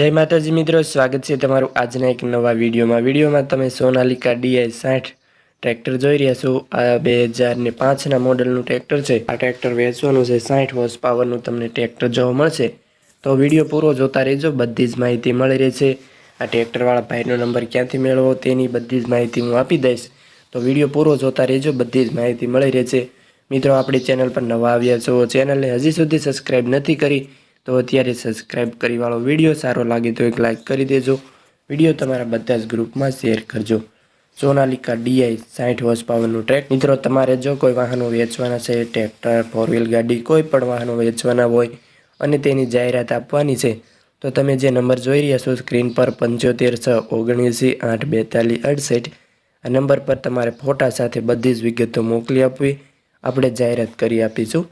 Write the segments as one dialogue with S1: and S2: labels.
S1: જય માતાજી મિત્રો, સ્વાગત છે તમારું આજના એક નવા વિડીયોમાં. વિડીયોમાં તમે સોનાલિકા ડીઆઈ સાઠ ટ્રેક્ટર જોઈ રહ્યા છો. આ બે હજાર ને પાંચના મોડલનું ટ્રેક્ટર છે. આ ટ્રેક્ટર વેચવાનું છે, સાઠ હોર્સ પાવરનું તમને ટ્રેક્ટર જોવા મળશે. તો વીડિયો પૂરો જોતા રહેજો, બધી જ માહિતી મળી રહેશે. આ ટ્રેક્ટરવાળા ભાઈનો નંબર ક્યાંથી મેળવો તેની બધી જ માહિતી હું આપી દઈશ. તો વીડિયો પૂરો જોતા રહેજો, બધી જ માહિતી મળી રહેશે. મિત્રો, આપણી ચેનલ પર નવા આવ્યા છો, ચેનલને હજી સુધી સબસ્ક્રાઈબ નથી કરી તો અત્યારે સબસ્ક્રાઈબ કરીવાળો વીડિયો સારો લાગે તો એક લાઈક કરી દેજો. વીડિયો તમારા બધા જ ગ્રુપમાં શેર કરજો. સોનાલિકા ડીઆઈ સાઠ હોર્સ પાવરનું ટ્રેક મિત્રો, તમારે જો કોઈ વાહનો વેચવાના છે ટ્રેક્ટર ફોર વ્હીલ ગાડી, કોઈ પણ વાહનો વેચવાના હોય અને તેની જાહેરાત આપવાની છે, તો તમે જે નંબર જોઈ રહ્યા છો સ્ક્રીન પર પંચોતેર છ ઓગણએંસી આઠ બેતાલીસ અડસઠ, આ નંબર પર તમારે ફોટા સાથે બધી જ વિગતો મોકલી આપવી. આપણે જાહેરાત કરી આપીશું.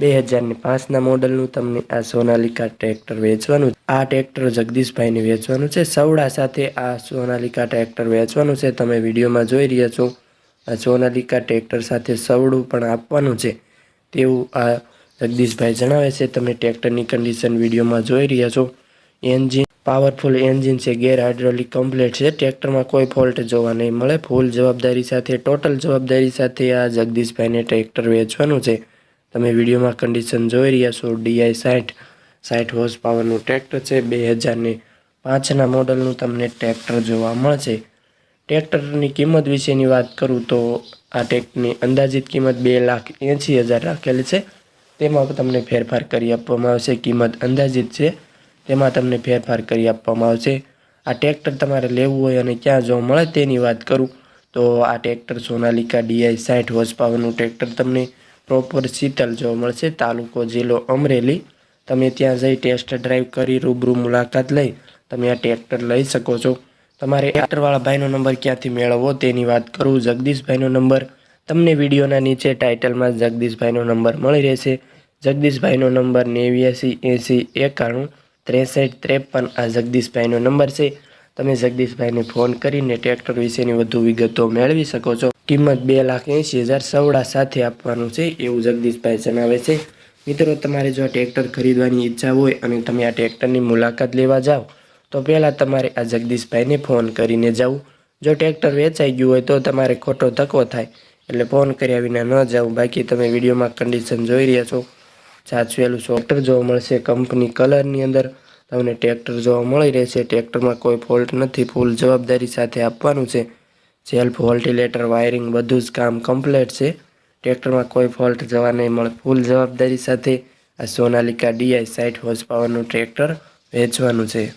S1: બે હજારની પાંચના મોડલનું તમને આ સોનાલિકા ટ્રેક્ટર વેચવાનું આ ટ્રેક્ટર જગદીશભાઈને વેચવાનું છે. સવડા સાથે આ સોનાલિકા ટ્રેક્ટર વેચવાનું છે. તમે વિડીયોમાં જોઈ રહ્યા છો, આ સોનાલિકા ટ્રેક્ટર સાથે સવડું પણ આપવાનું છે. તેવું આ જગદીશભાઈ જણાવે છે. તમે ટ્રેક્ટરની કન્ડિશન વિડીયોમાં જોઈ રહ્યા છો. એન્જિન, પાવરફુલ એન્જિન છે. ગેર હાઇડ્રોલિક કમ્પ્લેટ છે. ટ્રેક્ટરમાં કોઈ ફોલ્ટ જોવા નહીં મળે. ફૂલ જવાબદારી સાથે, ટોટલ જવાબદારી સાથે આ જગદીશભાઈને ટ્રેક્ટર વેચવાનું છે. તમે વિડીયોમાં કન્ડિશન જોઈ રહ્યા છો. ડીઆઈ સાઠ સાઠ હોર્સ પાવરનું ટ્રેક્ટર છે. બે હજારને પાંચના મોડલનું તમને ટ્રેક્ટર જોવા મળશે. ટ્રેક્ટરની કિંમત વિશેની વાત કરું તો આ ટ્રેક્ટરની અંદાજિત કિંમત બે લાખ એંસી હજાર રાખેલી છે. તેમાં તમને ફેરફાર કરી આપવામાં આવશે. કિંમત અંદાજિત છે. તેમાં તમને ફેરફાર કરી આપવામાં આવશે. આ ટ્રેક્ટર તમારે લેવું હોય અને ક્યાં જોવા મળે તેની વાત કરું તો આ ટ્રેક્ટર સોનાલિકા ડીઆઈ સાઠ હોર્સ પાવરનું ટ્રેક્ટર તમને પ્રોપર શીતલ જોવા મળશે. તાલુકો જિલ્લો અમરેલી. તમે ત્યાં જઈ ટેસ્ટ ડ્રાઈવ કરી, રૂબરૂ મુલાકાત લઈ, તમે આ ટ્રેક્ટર લઈ શકો છો. તમારે ટ્રેક્ટરવાળા ભાઈનો નંબર ક્યાંથી મેળવવો તેની વાત કરું. જગદીશભાઈનો નંબર તમને વિડીયોના નીચે ટાઇટલમાં જગદીશભાઈનો નંબર મળી રહેશે. જગદીશભાઈનો નંબર નેવ્યાસી એંસી એકાણું ત્રેસઠ ત્રેપન આ જગદીશભાઈનો નંબર છે. તમે જગદીશભાઈને ફોન કરીને ટ્રેક્ટર વિશેની વધુ વિગતો મેળવી શકો છો. કિંમત બે લાખ એંસી હજાર સવડા સાથે આપવાનું છે એવું જગદીશભાઈ જણાવે છે. મિત્રો, તમારે જો આ ટ્રેક્ટર ખરીદવાની ઈચ્છા હોય અને તમે આ ટ્રેક્ટરની મુલાકાત લેવા જાઓ, તો પહેલાં તમારે આ જગદીશભાઈને ફોન કરીને જવું જો ટ્રેક્ટર વેચાઈ ગયું હોય તો તમારે ખોટો ધક્કો થાય, એટલે ફોન કર્યા વિના ન જાઉં બાકી તમે વિડીયોમાં કન્ડિશન જોઈ રહ્યા છો. સાચવેલું સોફ્ટર જોવા મળશે કંપની કલરની અંદર તમને ટ્રેક્ટર જોવા મળી રહેશે. ટ્રેક્ટરમાં કોઈ ફોલ્ટ નથી ફૂલ જવાબદારી સાથે આપવાનું છે. સેલ્ફ વોલ્ટિલેટર, વાયરિંગ બધું જ કામ કમ્પ્લીટ છે. ટ્રેક્ટરમાં કોઈ ફોલ્ટ જવા નહીં મળે. ફૂલ જવાબદારી સાથે આ સોનાલિકા ડીઆઈ સાઠ હોર્સ પાવરનું ટ્રેક્ટર વેચવાનું છે.